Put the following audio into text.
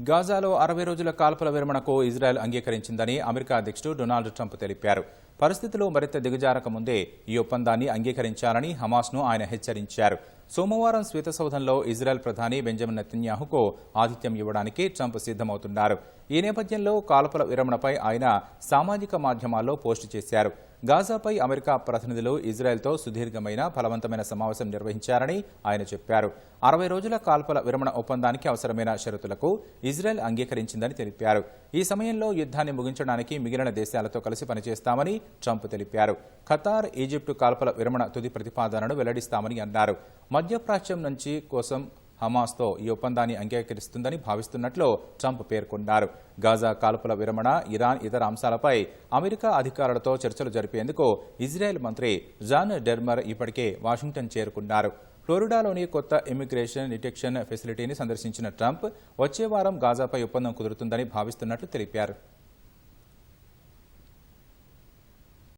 గాజాలో అరవై రోజుల కాల్పుల విరమణకు ఇజ్రాయెల్ అంగీకరించిందని అమెరికా అధ్యక్షుడు డొనాల్డ్ ట్రంప్ తెలిపారు. పరిస్థితులు మరింత దిగజారక ముందే ఈ ఒప్పందాన్ని అంగీకరించాలని హమాస్ను ఆయన హెచ్చరించారు. సోమవారం శ్వేతసౌధంలో ఇజ్రాయెల్ ప్రధాని బెంజమిన్ నెతన్యాహుకు ఆతిథ్యం ఇవ్వడానికి ట్రంప్ సిద్ధమవుతున్నారు. ఈ నేపథ్యంలో కాల్పుల విరమణపై ఆయన సామాజిక మాధ్యమాల్లో పోస్టు చేశారు. గాజాపై అమెరికా ప్రతినిధులు ఇజ్రాయెల్తో సుదీర్ఘమైన ఫలవంతమైన సమావేశం నిర్వహించారని ఆయన చెప్పారు. అరవై రోజుల కాల్పుల విరమణ ఒప్పందానికి అవసరమైన షరతులకు ఇజ్రాయెల్ అంగీకరించిందని తెలిపారు. ఈ సమయంలో యుద్ధాన్ని ముగించడానికి మిగిలిన దేశాలతో కలిసి పనిచేస్తామని ట్రంప్ తెలిపారు. ఖతార్ ఈజిప్టు కాల్పుల విరమణ తుది ప్రతిపాదనను వెల్లడిస్తామని అన్నారు. మధ్యప్రాచ్యం నుంచి కోసం హమాస్తో ఈ ఒప్పందాన్ని అంగీకరిస్తుందని భావిస్తున్నట్లు ట్రంప్ పేర్కొన్నారు. గాజా కాల్పుల విరమణ ఇరాన్ ఇతర అంశాలపై అమెరికా అధికారులతో చర్చలు జరిపేందుకు ఇజ్రాయెల్ మంత్రి జాన్ డెర్మర్ ఇప్పటికే వాషింగ్టన్ చేరుకున్నారు. ఫ్లోరిడాలోని కొత్త ఇమిగ్రేషన్ డిటెక్షన్ ఫెసిలిటీని సందర్శించిన ట్రంప్ వచ్చే వారం గాజాపై ఒప్పందం కుదురుతుందని భావిస్తున్నట్లు తెలిపారు.